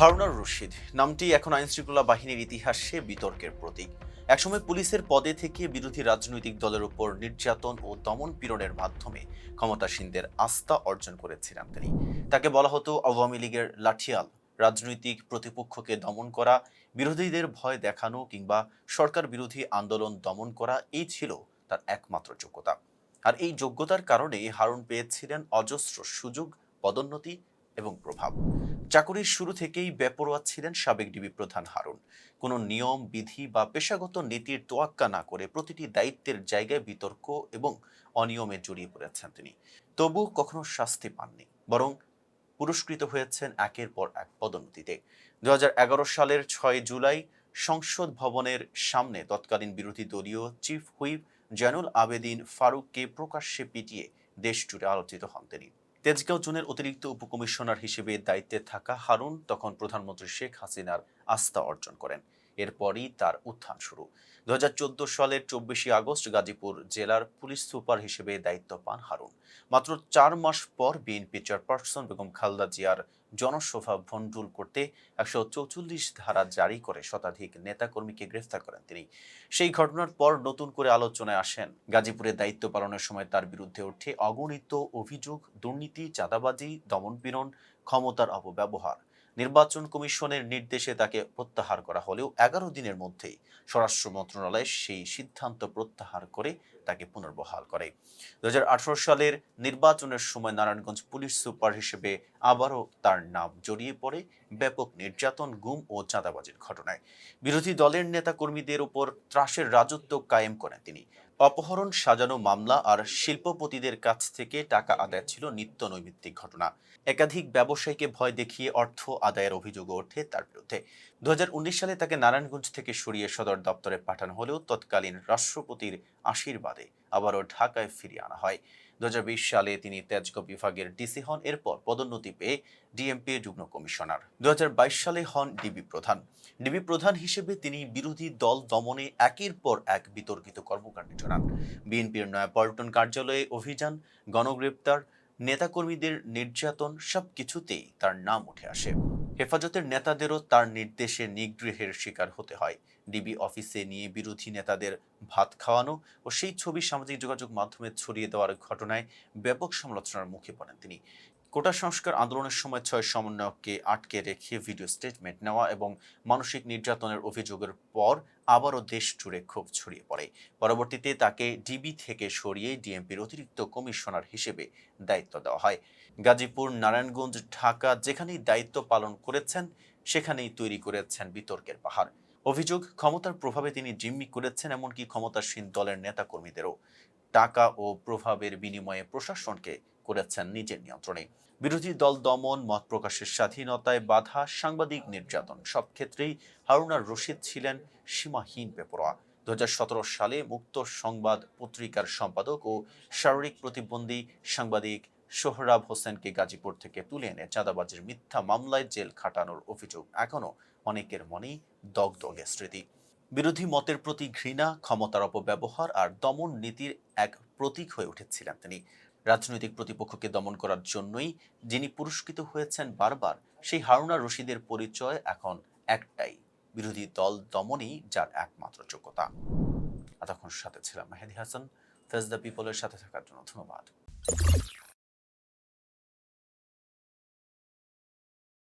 হারুনার রশিদ, নামটি এখন আইনশৃঙ্খলা বাহিনীর ইতিহাসে বিতর্কের প্রতীক। একসময় পুলিশের পদে থেকে বিরোধী রাজনৈতিক দলের উপর নির্যাতন ও দমন পীড়নের মাধ্যমে ক্ষমতাসীনদের আস্থা অর্জন করেছিলেন তিনি। তাকে বলা হতো আওয়ামী লীগের লাঠিয়াল। রাজনৈতিক প্রতিপক্ষকে দমন করা, বিরোধীদের ভয় দেখানো কিংবা সরকার বিরোধী আন্দোলন দমন করা, এই ছিল তার একমাত্র যোগ্যতা। আর এই যোগ্যতার কারণে হারুন পেয়েছিলেন অজস্র সুযোগ, পদোন্নতি এবং প্রভাব। চাকুরির শুরু থেকেই বেপরোয়া ছিলেন সাবেক ডিবি প্রধান হারুন। কোনো নিয়ম, বিধি বা পেশাগত নীতির তোয়াক্কা না করে প্রতিটি দায়িত্বের জায়গায় বিতর্ক এবং অনিয়মে জড়িয়ে পড়েছেন তিনি। তবু কখনো শাস্তি পাননি, বরং পুরস্কৃত হয়েছেন একের পর এক পদোন্নতিতে। দু হাজার এগারো সালের ছয় জুলাই সংসদ ভবনের সামনে তৎকালীন বিরোধী দলীয় চিফ হুইপ জানুল আবেদিন ফারুককে প্রকাশ্যে পিটিয়ে দেশ জুড়ে আলোচিত হন তিনি। তেজগাঁও জোনের অতিরিক্ত উপকমিশনার হিসেবে দায়িত্বে থাকা হারুন তখন প্রধানমন্ত্রী শেখ হাসিনার আস্থা অর্জন করেন। এরপরই তার উত্থান শুরু। দু হাজার চোদ্দ সালের চব্বিশে আগস্ট গাজীপুর জেলার পুলিশ সুপার হিসেবে দায়িত্ব পান হারুন। মাত্র চার মাস পর বিএনপি চেয়ারপারসন বেগম খালদা জিয়ার জনসভা ভণ্ডুল করতে একশো চৌচল্লিশ ধারা জারি করে শতাধিক নেতাকর্মীকে গ্রেফতার করেন তিনি। সেই ঘটনার পর নতুন করে আলোচনায় আসেন। গাজীপুরে দায়িত্ব পালনের সময় তার বিরুদ্ধে ওঠে অগণিত অভিযোগ, দুর্নীতি, চাঁদাবাজি, দমনপীড়ন, ক্ষমতার অপব্যবহার। নির্বাচন কমিশনের নির্দেশে তাকে প্রত্যাহার করা হলেও এগারো দিনের মধ্যেই স্বরাষ্ট্র মন্ত্রণালয় সেই সিদ্ধান্ত প্রত্যাহার করে তাকে পুনর্বহাল করে। দু হাজার আঠারো সালের নির্বাচনের সময় নারায়ণগঞ্জ পুলিশ সুপার হিসেবে আবারও তার নাম জড়িয়ে পড়ে ব্যাপক নির্যাতন, গুম ও চাঁদাবাজির ঘটনায়। বিরোধী দলের নেতা কর্মীদের উপর ত্রাসের রাজত্ব কায়েম করেন তিনি। অপহরণ, সাজানো মামলা আর শিল্পপতিদের কাছ থেকে টাকা আদায় ছিল নিত্য নৈমিত্তিক ঘটনা। একাধিক ব্যবসায়ীকে ভয় দেখিয়ে অর্থ আদায়ের অভিযোগ ওঠে তার বিরুদ্ধে। দুই হাজার উনিশ সালে তাকে নারায়ণগঞ্জ থেকে সরিয়ে সদর দপ্তরে পাঠানো হলেও তৎকালীন রাষ্ট্রপতির আশীর্বাদে আবারও ঢাকায় ফিরিয়ে আনা হয়। দু সালে তিনি তেজগাঁও বিভাগের ডিসি হন, এরপর পদোন্নতি পেয়ে ডিএমপি যুগ্ম কমিশনার। দু হাজার বাইশ সালে হন ডিবি প্রধান। ডিবি প্রধান হিসেবে তিনি বিরোধী দল দমনে একের পর এক বিতর্কিত কর্মকাণ্ডে জড়ান বিএনপির নয়াপল্টন কার্যালয়ে অভিযান, গণগ্রেপ্তার নেতাকর্মীদের নির্যাতন সব কিছুতেই তার নাম উঠে আসে। হেফাজতের নেতাদেরও তার নির্দেশে নিগৃহের শিকার হতে হয়। ডিবি অফিসে নিয়ে বিরোধী নেতাদের ভাত খাওয়ানো ও সেই ছবি সামাজিক যোগাযোগ মাধ্যমে ছড়িয়ে দেওয়ার ঘটনায় ব্যাপক সমালোচনার মুখে পড়েন তিনি। কোটা সংস্কার আন্দোলনের সময় ছয় সমন্বয়ককে আটকে রেখে ভিডিও স্টেটমেন্ট নেওয়া এবং মানসিক নির্যাতনের অভিযোগের পর আবারও দেশ জুড়ে ক্ষোভ ছড়িয়ে পড়ে। পরবর্তীতে তাকে ডিবি থেকে সরিয়ে ডিএমপির অতিরিক্ত কমিশনার হিসেবে দায়িত্ব দেওয়া হয়। গাজীপুর, নারায়ণগঞ্জ, ঢাকা যেখানেই দায়িত্ব পালন করেছেন, সেখানেই তৈরি করেছেন বিতর্কের পাহাড়। অভিযোগ, ক্ষমতার প্রভাবে তিনি জিম্মি করেছেন এমনকি ক্ষমতাসীন দলের নেতাকর্মীদেরও। টাকা ও প্রভাবের বিনিময়ে প্রশাসনকে করেছেন নিজের নিয়ন্ত্রণে। বিরোধী দল দমন, মত প্রকাশের স্বাধীনতায় বাধা, সাংবাদিক নির্যাতন, সব ক্ষেত্রেই হারুনার রশিদ ছিলেন সীমাহীন বেপরোয়া। দু সালে মুক্ত সংবাদ পত্রিকার সম্পাদক ও শারীরিক প্রতিবন্ধী সাংবাদিক সোহরাব হোসেনকে গাজীপুর থেকে তুলে এনে চাঁদাবাজির মিথ্যা মামলায় জেল খাটানোর অভিযোগ এখনও অনেকের মনেই দগদগে স্মৃতি। বিরোধী মতের প্রতি ঘৃণা, ক্ষমতার অপব্যবহার আর দমন নীতির এক প্রতীক হয়ে উঠেছিলেন তিনি। রাজনৈতিক প্রতিপক্ষকে দমন করার জন্যই যিনি পুরস্কৃত হয়েছেন বারবার, সেই হারুনা রশিদের পরিচয় এখন একটাই, বিরোধী দল দমনই যার একমাত্র যোগ্যতা। এতক্ষণ সাথে ছিলাম মেহেদি হাসান। ফেজ দ্য পিপলের সাথে থাকার জন্য ধন্যবাদ।